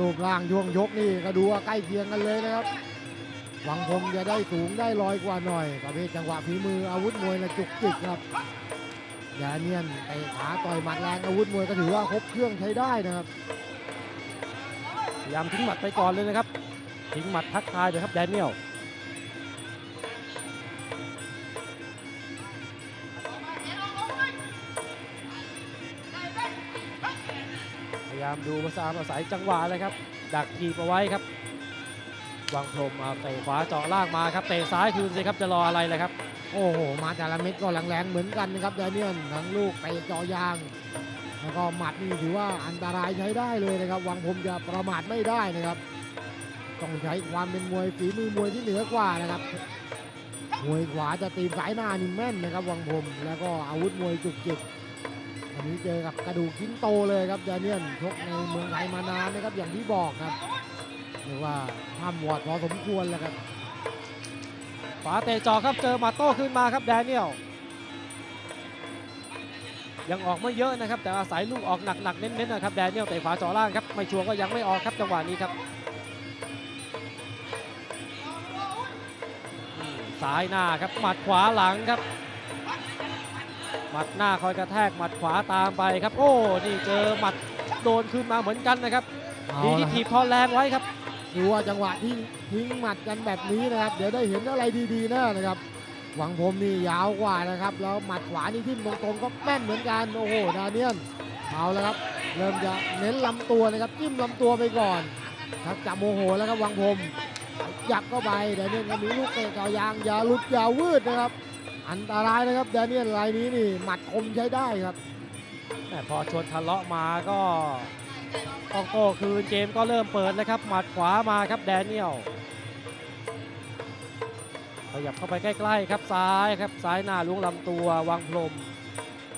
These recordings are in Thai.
รูปร่างย่วงยกนี่ก็ดูว่าใกล้เคียงกันเลยนะครับ หวังพงจะได้สูงได้ลอยกว่าหน่อยประเภทจังหวะฝีมืออาวุธมวยนะจุกจิกครับแดเนียนไปขาต่อยหมัดแรงอาวุธมวยก็ถือว่าครบเครื่องใช้ได้นะครับพยายามทิ้งหมัดไปก่อนเลยนะครับทิ้งหมัดทักทายเลยครับแดเนียล ยายามดูภาษาอาศัยจังหวะเลยครับ ดักทีบเอาไว้ครับวางพรมเอาเตะขวาเจาะล่างมาครับเตะซ้ายคืนสิครับจะรออะไรเลยครับ โอ้โห มาแต่ละเม็ดก็แรงๆเหมือนกันนะครับแดเนียนทั้งลูกเตะเจอยาง แล้วก็หมัดนี่ถือว่าอันตรายใช้ได้เลยนะครับ วังผมจะประมาทไม่ได้นะครับ ต้องใช้ความเป็นมวยฝีมือมวยที่เหนือกว่านะครับมวยขวาจะตีสายหน้านี่แม่นนะครับ วังผมแล้วก็อาวุธมวยจุกจิก อันนี้เจอกับกระดูกชิ้นโตเลยครับแดเนียนชกในเมืองไทยมานานนะครับอย่างที่บอกครับเรียกว่าห้ามวอดพอสมควรแล้วครับขวาเตะเจอครับเจอมัดโต้ขึ้นมาครับแดเนียลยังออกไม่เยอะนะครับ แต่อาศัยลูกออกหนักๆเน้นๆนะครับแดเนียลเตะขวาจาะล่างครับไม่ชัวร์ก็ยังไม่ออกครับจังหวะนี้ครับซ้ายหน้าครับหมัดขวาหลังครับ มัดหน้าคอยกระแทกหมัดขวาตามไปครับ โอ้ นี่เจอหมัดโดนขึ้นมาเหมือนกันนะครับเอาดีละที่ครับถีบทอนแรงไว้ครับดูว่าจังหวะที่ทิ้งหมัดกันแบบนี้นะครับ เดี๋ยวได้เห็นอะไรดีๆแน่นะครับ หวังผมนี่ยาวกว่านะครับ แล้วหมัดขวานี่ทิ่มตรงๆก็แม่นเหมือนกัน โอ้โห ดาเนียนเอาแล้วครับ เริ่มจะเน้นลำตัวนะครับ จิ้มลำตัวไปก่อนครับจับโมโหแล้วครับหวังผมยับเข้าไปดาเนียนก็มีลูกเตะเก่ายางอย่าหลุดอย่าวืดนะครับ อันตรายนะครับดาเนียนรายนี้นี่หมัดคมใช้ได้ครับแม่พอชวนทะเลาะมาก็ต้องโต้คืนเกมก็เริ่มเปิดแล้วครับ หมัดขวามาครับแดเนียลขยับเข้าไปใกล้ๆครับซ้ายครับซ้ายหน้าล้วงลำตัววางพรม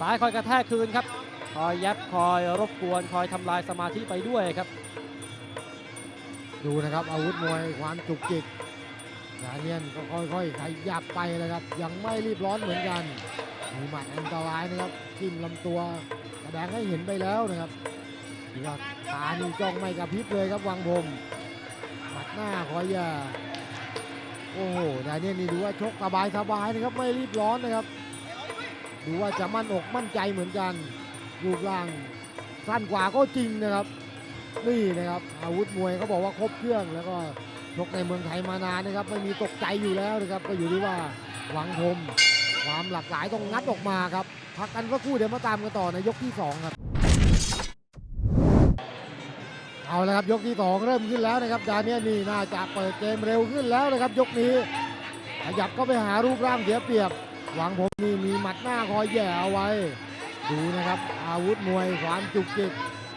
ซ้ายคอยกระแทกคืนครับคอยยับคอยรบกวนคอยทำลายสมาธิไปด้วยครับ ดูนะครับอาวุธมวยความจุกจิก ดาเนียนก็ค่อยๆขยับไปเลยครับ ยังไม่รีบร้อนเหมือนกัน มีหมัดอันตรายนะครับทิ่มลำตัวแสดงให้เห็นไปแล้วนะครับนี่ก็ตานี่จ้องไม่กระพริบเลยครับวังพรมหมัดหน้าคอยอย่าโอ้โหดาเนียนนี่ดูว่าชกสบายสบายๆนะครับไม่รีบร้อนนะครับ ดูว่าจะมั่นอกมั่นใจเหมือนกันรูปร่างสั้นกว่าก็จริงนะครับ นี่นะครับอาวุธมวยเขาบอกว่าครบเครื่องแล้วก็ ชกในเมืองไทยมานานนะครับไม่มีตกใจอยู่แล้วนะครับก็อยู่ที่ว่าหวังพรมความหลากหลายต้องงัดออกมาครับพักกันก็คู่เดี๋ยวมาตามกันต่อในยกที่ 2 ครับ เอาละครับยกที่ 2 เริ่มขึ้นแล้วนะครับดาเนียนี่น่าจะเปิดเกมเร็วขึ้นแล้วนะครับ ยกนี้ขยับก็ไปหารูปร่างเสียเปรียบ หวังผมนี่มีหมัดหน้าคอยแย่เอาไว้ ดูนะครับ อาวุธมวยความจุกจิก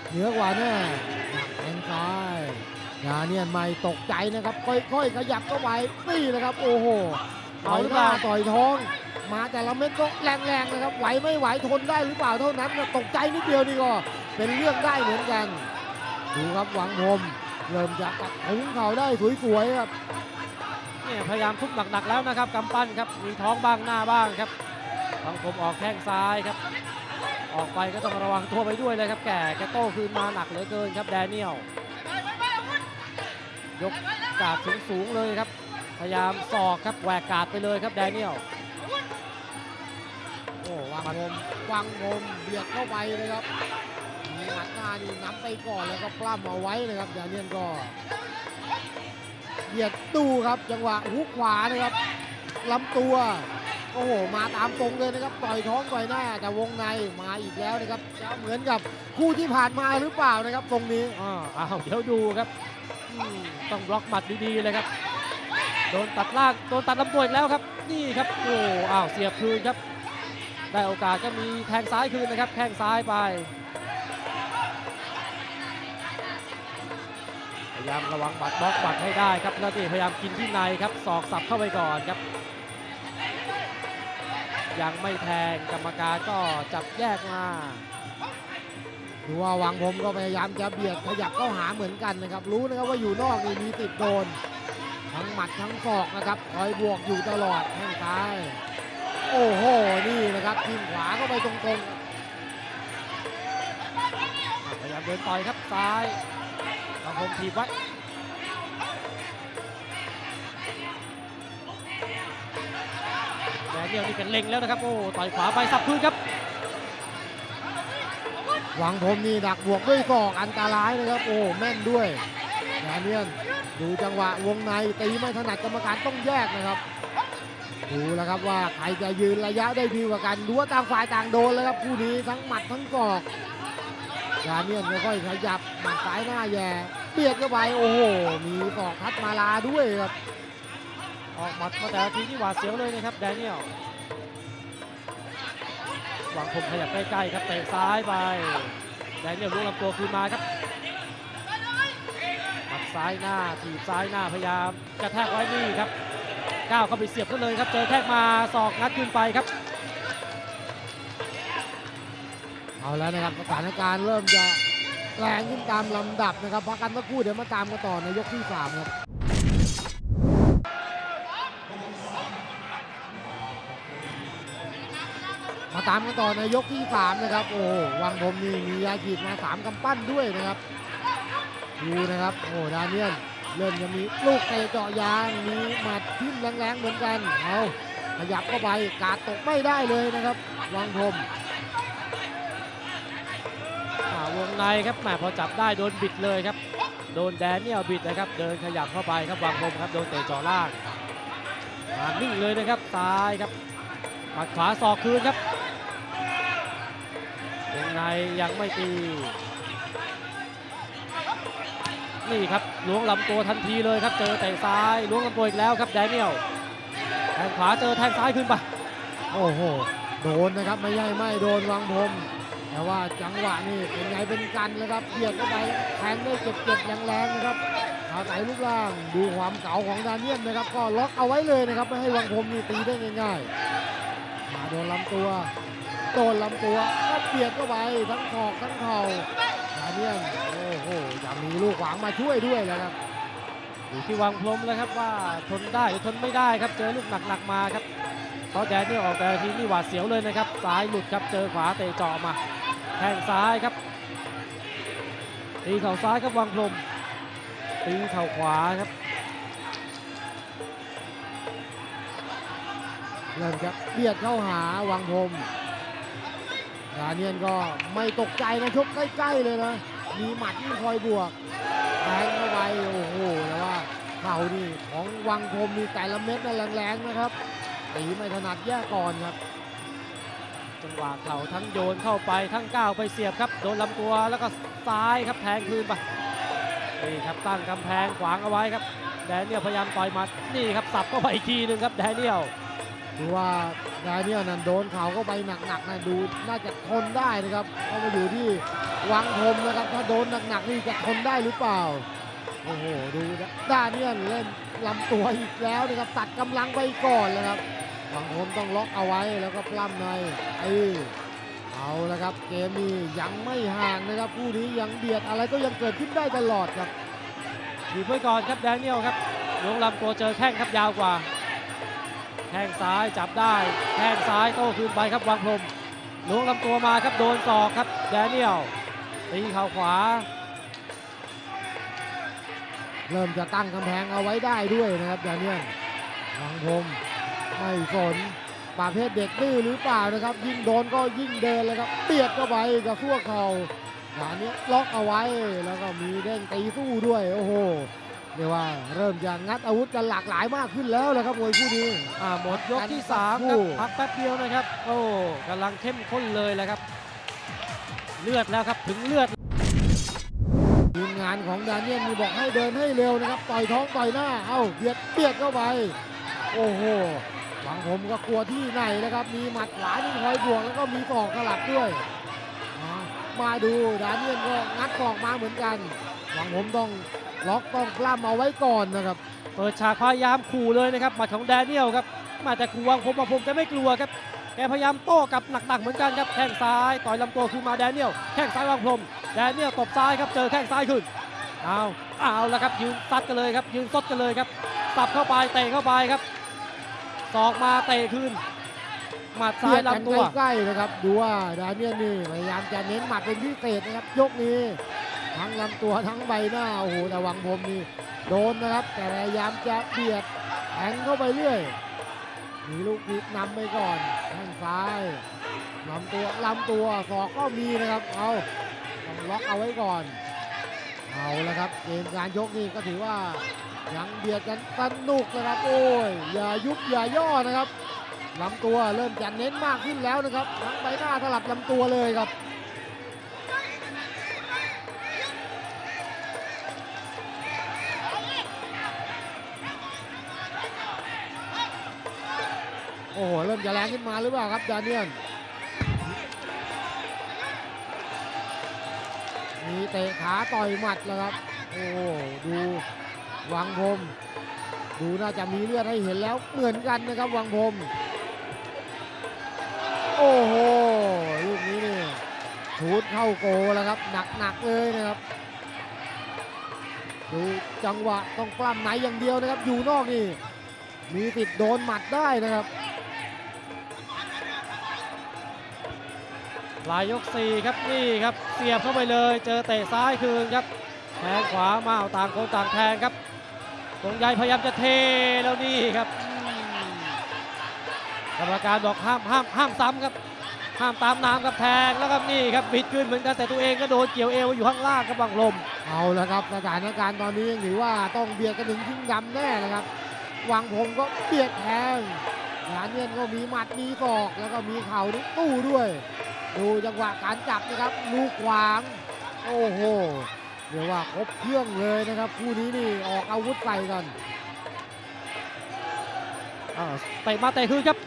เหนือกว่าแน่ งานเนี่ยไม่ตกใจนะครับ ค่อยๆขยับเข้าไปนี่นะครับ โอ้โหต่อยหน้าต่อยท้อง มาแต่ละเม็ดก็แรงๆนะครับ ไหวไม่ไหวทนได้หรือเปล่าเท่านั้นนะตกใจนิดเดียวนี่ก็เป็นเรื่องได้เหมือนกัน ดูครับหวังพรมเริ่มจะตัดถุงเข่าได้สวยๆครับเนี่ยพยายามทุบหนักๆแล้วนะครับกำปั้นครับมีท้องบ้างหน้าบ้างครับบางผมออกแข้งซ้ายครับ ออกไปก็ต้องระวังตัวไปด้วยเลยครับ แก่แกโต้คืนมาหนักเหลือเกินครับแดเนียล ยกกาดสูงสูงๆเลยครับ พยายามศอกครับแหวกกาดไปเลยครับแดเนียลโอ้วังพรมวังพรมเบียดเข้าไปเลยครับมีหมัดหน้านี่น้ำไปก่อนแล้วก็ปล้ำเอาไว้นะครับแดเนียนก็เบียดดูครับจังหวะฮุกขวานะครับลำตัวโอ้โห มาตามตรงเลยนะครับ ต่อยท้องต่อยหน้า แต่วงในมาอีกแล้วนะครับ จะเหมือนกับคู่ที่ผ่านมาหรือเปล่านะครับ ตรงนี้อ้าวอ้าวเดี๋ยวดูครับอืม ต้องบล็อกหมัดดีๆเลยครับ โดนตัดล่าง โดนตัดลำตัวอีกแล้วครับ นี่ครับ โอ้อ้าว เสียบคืนครับ ได้โอกาสก็มีแทงซ้ายคืนนะครับ แข้งซ้ายไป พยายามระวังบัดบล็อกบัดให้ได้ครับแล้วนี่พยายามกินที่ในครับศอกสับเข้าไปก่อนครับ ยังไม่แทง กรรมการก็จับแยกมา ดูว่าวังผมก็พยายามจะเบียดขยับเข้าหาเหมือนกันนะครับ รู้นะครับว่าอยู่นอกนี่มีติดโดน ทั้งหมัดทั้งศอกนะครับคอยบวกอยู่ตลอดแข้งซ้าย โอ้โห นี่นะครับทีมขวาเข้าไปตรงๆพยายามเดินต่อยครับซ้ายบางคมถีบไว้แดเนียลนี่เป็นเล็งแล้วนะครับ โอ้ต่อยขวาไปสับคืนครับ ๆวังผมนี่ดักบวกด้วยศอกอันตรายนะครับ โอ้แม่นด้วยแดเนียนดูจังหวะวงในตีไม่ถนัดกรรมการต้องแยกนะครับดูแล้วครับว่าใครจะยืนระยะได้ดีกว่ากันดูว่าต่างฝ่ายต่างโดนแล้วครับคู่นี้ทั้งหมัดทั้งศอกดาเนียนค่อยๆขยับหมัดซ้ายหน้าแย่เบียดเข้าไปโอ้โห มีศอกทัดมาลาด้วยครับ ออกหมัดมาแต่ละทีนี่หวาดเสียวเลยนะครับแดเนียล หวังคมขยับใกล้ๆครับเตะซ้ายไปแดเนียลลุกลำตัวคืนมาครับหมัดซ้ายหน้าถีบซ้ายหน้าพยายามกระแทกไว้นี่ครับก้าวเข้าไปเสียบซะเลยครับ เจอแทกมาศอกงัดขึ้นไปครับ เอาแล้วนะครับสถานการณ์เริ่มจะแรงขึ้นตามลำดับนะครับพักกันสักครู่เดี๋ยวมาตามกันต่อในยกที่สามครับ มาตามกันต่อในยกที่สามนะครับ โอ้วังผมนี่มียาฉีดมาสามกำปั้นด้วยนะครับดูนะครับ โอ้ดาเนียนเริ่มจะมีลูกเตะเจาะยางมีหมัดทิ่มแรงๆเหมือนกันเอาขยับเข้าไปกาดตกไม่ได้เลยนะครับ วังพรมอาวงในครับแหมพอจับได้โดนบิดเลยครับ โดนแดนเนียลบิดนะครับ เดินขยับเข้าไปครับวางคมครับโดนเตะเจ่อล่างมานิ่งเลยนะครับซ้ายครับ หมัดขวาศอกคืนครับวงในยังไม่ตี นี่ครับล้วงลำตัวทันทีเลยครับ เจอเตะซ้ายล้วงลำตัวอีกแล้วครับแดเนียลแทงขวาเจอแทงซ้ายขึ้นไปโอ้โหโดนนะครับไม่ใช่ไม่โดนวังพรมแต่ว่าจังหวะนี่เป็นไงเป็นกันนะครับเบียดเข้าไปแทงได้เจ็บๆแรงๆนะครับอาศัยลูกล่างดูความเก๋าของดานเนียนนะครับ ก็ล็อกเอาไว้เลยนะครับ ไม่ให้วังพรมนี่ตีได้ง่ายๆ โดนลำตัว โดนลำตัวก็เบียดเข้าไปทั้งศอกทั้งเข่าดานเนียนโอ้โหยังมีลูกขวางมาช่วยด้วยนะครับอยู่ที่วังพรมแล้วครับว่าทนได้หรือทนไม่ได้ครับเจอลูกหนักๆมาครับเพราะแดนนี่ออกแต่ทีนี่หวาดเสียวเลยนะครับซ้ายหลุดครับเจอขวาเตะเจาะมาแทงซ้ายครับตีเข่าซ้ายครับวังพรมตีเข่าขวาครับ เริ่มจะเบียดเข้าหาวังพรมดาเนียนก็ไม่ตกใจนะชกใกล้ๆเลยนะ มีหมัดที่คอยบวกแทงเข้าไปโอ้โหแต่ว่าเข่านี่ของวังพรมมีแต่ละเม็ดน่ะแรงๆนะครับตีไม่ถนัดแยกก่อนครับ จังหวะเข่าทั้งโยนเข้าไปทั้งก้าวไปเสียบครับโดนลำตัวแล้วก็ซ้ายครับแทงคืนไปนี่ครับตั้งกำแพงขวางเอาไว้ครับแดเนียลพยายามต่อยหมัดนี่ครับสับเข้าไปอีกทีหนึ่งครับแดเนียล ดูว่าดาเนียลนั่นโดนเข่าเข้าไปหนักๆนะดูน่าจะทนได้นะครับเพรามาอยู่ที่วังพรมนะครับ ถ้าโดนหนักๆนี่จะทนได้หรือเปล่าโอ้โหดูนะดาเนียลเล่นลำตัวอีกแล้วนะครับตัดกำลังไปก่อนเลยครับวังพรมต้องล็อกเอาไว้แล้วก็ปล้ำในไอ้เอาละครับเกมนี้ยังไม่ห่างนะครับคู่นี้ยังเบียดอะไรก็ยังเกิดขึ้นได้ตลอดครับอยู่ไว้ก่อนครับแดเนียลครับลงลำตัวเจอแข้งครับยาวกว่า แข้งซ้ายจับได้แข้งซ้ายโต้คืนไปครับวางพรมล้วงลำตัวมาครับโดนศอกครับแดเนียลตีเข่าขวา เริ่มจะตั้งกำแพงเอาไว้ได้ด้วยนะครับแดเนียลวังพรมไม่สนประเภทเด็กดื้อหรือเปล่านะครับ ยิ่งโดนก็ยิ่งเดินเลยครับเบียดเข้าไปกับทั่วเข่าดาเนียล็อกเอาไว้แล้วก็มีเด้งตีสู้ด้วยโอ้โห เรียกว่าเริ่มจะงัดอาวุธกันหลากหลายมากขึ้นแล้วนะครับมวยคู่นี้ อ่าหมดยกที่สัก3ครู่ครับพักแป๊บเดียวนะครับ โอ้กำลังเข้มข้นเลยแหละครับ เลือดแล้วครับถึงเลือดทีมงานของดาเนียลมีบอกให้เดินให้เร็วนะครับต่อยท้องต่อยหน้าเอ้าเบียดเบียดเข้าไป โอ้โหหวังผมก็กลัวที่ไหนนะครับ มีหมัดขวาที่คอยบวกแล้วก็มีศอกกลับด้วยอ่ามาดูดาเนียนก็งัดศอกมาเหมือนกัน หวังผมต้อง ล็อกต้องกล้ำเอาไว้ก่อนนะครับ เปิดฉากพยายามขู่เลยนะครับหมัดของแดเนียลครับมาแต่ขู่วังผมวังผมแกไม่กลัวครับแกพยายามโต้กลับหนักๆเหมือนกันครับแข้งซ้ายต่อยลำตัวคือมาแดเนียลแข้งซ้ายวางพรมแดเนียลตบซ้ายครับเจอแข้งซ้ายขึ้นเอาเอาแล้วครับยืนซัดกันเลยครับยืนซดกันเลยครับสับเข้าไปเตะเข้าไปครับศอกมาเตะคืนหมัดซ้ายเบีดกันลำตัวใกล้ๆนะครับ ดูว่าดาเนียนนี่พยายามจะเน้นหมัดเป็นพิเศษนะครับยกนี้ ทั้งลำตัวทั้งใบหน้าโอ้โหแต่วังผมนี่โดนนะครับ แต่พยายามจะเบียดแทงเข้าไปเรื่อยมีลูกบิดนำไปก่อนแข้งซ้ายลำตัวลำตัวศอกก็มีนะครับเอาต้องล็อกเอาไว้ก่อนเอาละครับเกมการยกนี่ก็ถือว่ายังเบียดกันสนุกนะครับโอ้ยอย่ายุบอย่าย่อนะครับลำตัวเริ่มจะเน้นมากขึ้นแล้วนะครับทั้งใบหน้าสลับลำตัวเลยครับ อ้โห เริ่มจะแรงขึ้นมาหรือเปล่าครับดาเนียนมีเตะขาต่อยหมัดแล้วครับ โอ้ดูวังพรมดูน่าจะมีเลือดให้เห็นแล้วเหมือนกันนะครับวังพรมโอ้โหลูกนี้นี่ชูดเข้าโกแล้วครับ หนักๆเลยนะครับดูจังหวะต้องกล้ำไหนอย่างเดียวนะครับ อยู่นอกนี่ มีติดโดนหมัดได้นะครับ ลายยก 4 ครับนี่ครับเสียบเข้าไปเลย เจอเตะซ้ายคืนครับแทงขวามาเอาต่างคนต่างแทงครับตรงใหญ่พยายามจะเทแล้วนี่ครับกรรมการบอกห้ามห้ามห้ามซ้ำครับห้ามตามน้ำครับแทงแล้วครับนี่ครับบิดขึ้นเหมือนกันแต่ตัวเองก็โดนเกี่ยวเอวอยู่ข้างล่างครับบังลม เอาละครับสถานการณ์ตอนนี้ยังถือว่าต้องเบียดกันถึงทิ้งดำแน่นะครับวังผมก็เบียดแทงหานเนียนก็มีหมัดมีศอกแล้วก็มีเข่าตู้ด้วย ดูจังหวะการจับนะครับ ลูกขวาง โอ้โหเรียกว่าครบเครื่องเลยนะครับคู่นี้นี่ออกอาวุธใส่กันอ่าเตะมาเตะคืนครับ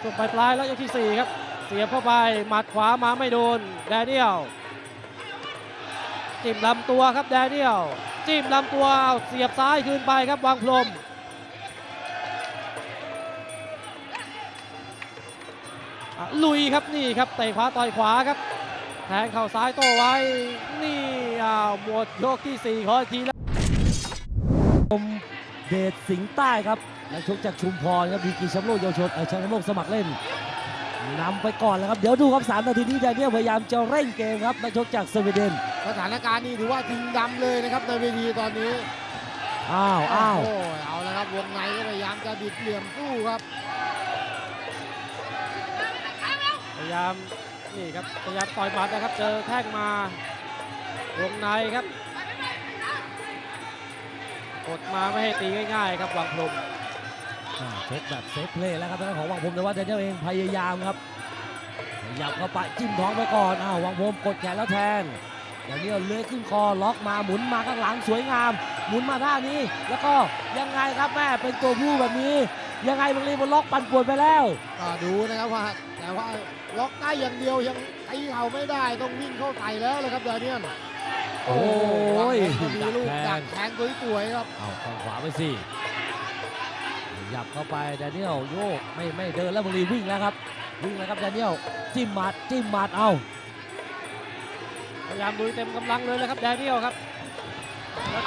ช่วงปลายปลายแล้วยกที่ 4 ครับ เสียบเข้าไปหมัดขวามาไม่โดน แดเนียลจิ้มลำตัวครับแดเนียลจิ้มลำตัวเสียบซ้ายคืนไปครับวางพรม ลุยครับนี่ครับเตะขวาต่อยขวาครับ แทงเข่าซ้ายโต้ไว้ นี่อ้าวหมดยกที่ 4 ขออีกทีแล้วเดชสิงห์ใต้ครับนักชกจากชุมพรครับดีกรีแชมป์โลกเยาวชนเออแชมป์โลกสมัครเล่นนำไปก่อนแล้วครับ เดี๋ยวดูครับ3นาทีนี้แดเนียลพยายามจะเร่งเกมครับนักชกจากสวีเดน สถานการณ์นี่ถือว่าทิ้งดำเลยนะครับในเวทีตอนนี้ อ้าวอ้าวโอ้ยเอาละครับวงในก็พยายามจะบิดเหลี่ยมสู้ครับ ยายามนี่ครับพยายามต่อยหมัดนะครับเจอแข้งมาวงในครับกดมาไม่ให้ตีง่ายๆครับวังพรมอ่าชกแบบเซฟเพลย์แล้วครับทางด้านของวังพรมแต่ว่าแดเนียลเองพยายามครับขยับเข้าไปจิ้มท้องไปก่อนอ้าววังพรมกดแขนแล้วแทงแดเนียลเลื้อยขึ้นคอล็อกมาหมุนมาข้างหลังสวยงาม หมุนมาท่านี้ แล้วก็ยังไงครับแม่เป็นตัวผู้แบบนี้ ยังไงบางลีมันล็อกปั่นป่วนไปแล้วก็ดูนะครับว่า แต่ว่าล็อกได้อย่างเดียวยังตีเข่าไม่ได้ต้องวิ่งเข้าใส่แล้วเลยครับดาเนียนโอ้ยวังผมก็มีลูกดัดักกแทแทงงสวยๆครับเอาข้างขวาไปสิขยับเข้าไปแดเนียลโยกไม่ไม่เดินแล้วบางลีวิ่งแล้วครับ วิ่งแล้วครับแดเนียลจิ้มหมัดจิ้มหมัดเอาพยายามลุยเต็มกำลังเลยนะครับแดเนียลครับแล้วเ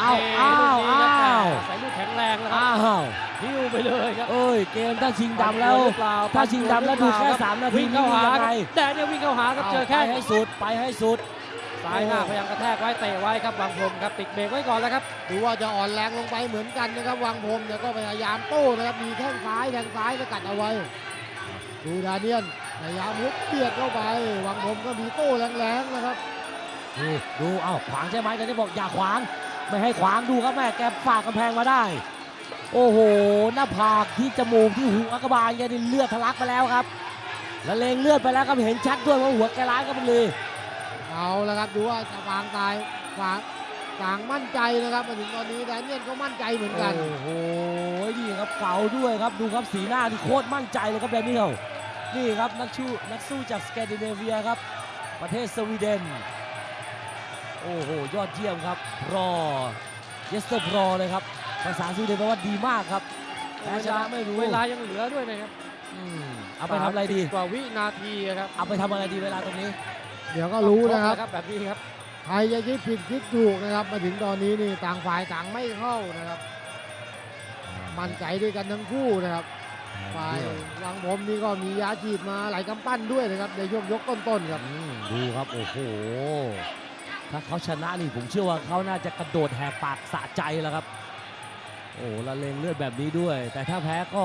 อาเทอ้าวลูกนี้ครับอ้าวใส่ลูกแข็งแรงแล้วครับอ้าวหิ้วไปเลยครับเอ้ยเกมถ้าชิงดำแล้วหรือเปล่าถ้าชิงดำแล้วดูแค่สามนาทีวิ่งเข้าหานี่ยังคไงรับแดเนียลวิ่งเข้าหาครับเจอไปแข้งให้สุดไปให้สุดซ้ายหน้าพยายามกระแทกไว้เตะไว้ครับวังพรมครับติดเบรกไว้ก่อนแล้วครับดูว่าจะอ่อนแรงลงไปเหมือนกันนะครับวังพรมแต่ก็พยายามโต้นะครับมีแข้งซ้ายแข้งซ้ายสกัดเอาไว้ดูดาเนียนพยายามมุดเบียดเข้าไปวังพรมก็มีโต้แรงๆนะครับดูดูเอ้าขวางใช่ไหมแดเนียลบอกอย่าขวาง ไม่ให้ขวางดูครับแม่แกฝากกำแพงมาได้ โอ้โห หน้าผากที่จมูกที่หูอักบาลแกนี่เลือดทะลักไปแล้วครับ และเลงเลือดไปแล้วครับเห็นชัดด้วยว่าหัวแกร้ายก็เป็นเลยเอาละครับดูว่าจะวางตายวางต่างมั่นใจนะครับมาถึงตอนนี้แดเนียลก็มั่นใจเหมือนกัน โอ้โหนี่ครับเก่าด้วยครับดูครับสีหน้าที่โคตรมั่นใจเลยครับแดเนียลนี่ครับนักชูนักสู้จากสแกนดิเนเวียครับ ประเทศสวีเดน โอ้โห ยอดเยี่ยมครับรอเยสเตอร์รอเลยครับ ภาษาสวีเดนแปลว่าดีมากครับแพ้ชนะไม่รู้เวลายังเหลือด้วยนะครับอืมเอาไปทำอะไรดี30กว่าวินาทีครับ เอาไปทำอะไรดีเวลาตรงนี้ เดี๋ยวก็รู้นะครับต้องแบบนี้ครับใครจะคิดผิดคิดถูกนะครับ มาถึงตอนนี้นี่ต่างฝ่ายต่างไม่เข้านะครับ มั่นใจด้วยกันทั้งคู่นะครับฝ่ายวังผมนี่ก็มียาฉีดมาหลายกำปั้นด้วยนะครับในยกยกต้นๆครับอืมดูครับโอ้โห ถ้าเขาชนะนี่ผมเชื่อว่าเขาน่าจะกระโดดแหกปากสะใจแล้วครับ โอ้ละเลงเลือดแบบนี้ด้วย แต่ถ้าแพ้ก็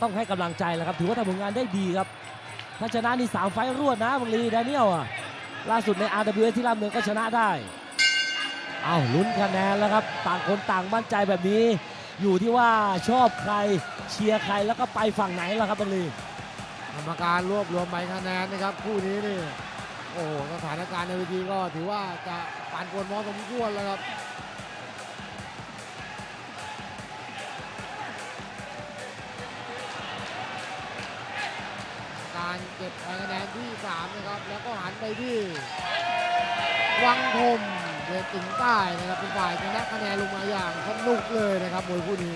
ต้องให้กำลังใจแล้วครับ ถือว่าทำผลงานได้ดีครับ ถ้าชนะนี่สามไฟรวดนะบังลีแดเนียลอะล่าสุดใน RWS ที่ลำเนินก็ชนะได้เอาลุ้นคะแนนแล้วครับ ต่างคนต่างมั่นใจแบบนี้ อยู่ที่ว่าชอบใครเชียร์ใครแล้วก็ไปฝั่งไหนล่ะครับบังลีกรรมการรวบรวมใบคะแนนนะครับคู่นี้นี่ โอ้สถานการณ์ในเวทีก็ถือว่าจะปั่นปวนพอสมควรแล้วครับการเก็บคะแนนที่ 3 นะครับ แล้วก็หันไปที่ วังทมเดชสิงใต้นะครับเป็นฝ่ายชนะคะแนนลงมาอย่างสนุกเลยนะครับมวยคู่นี้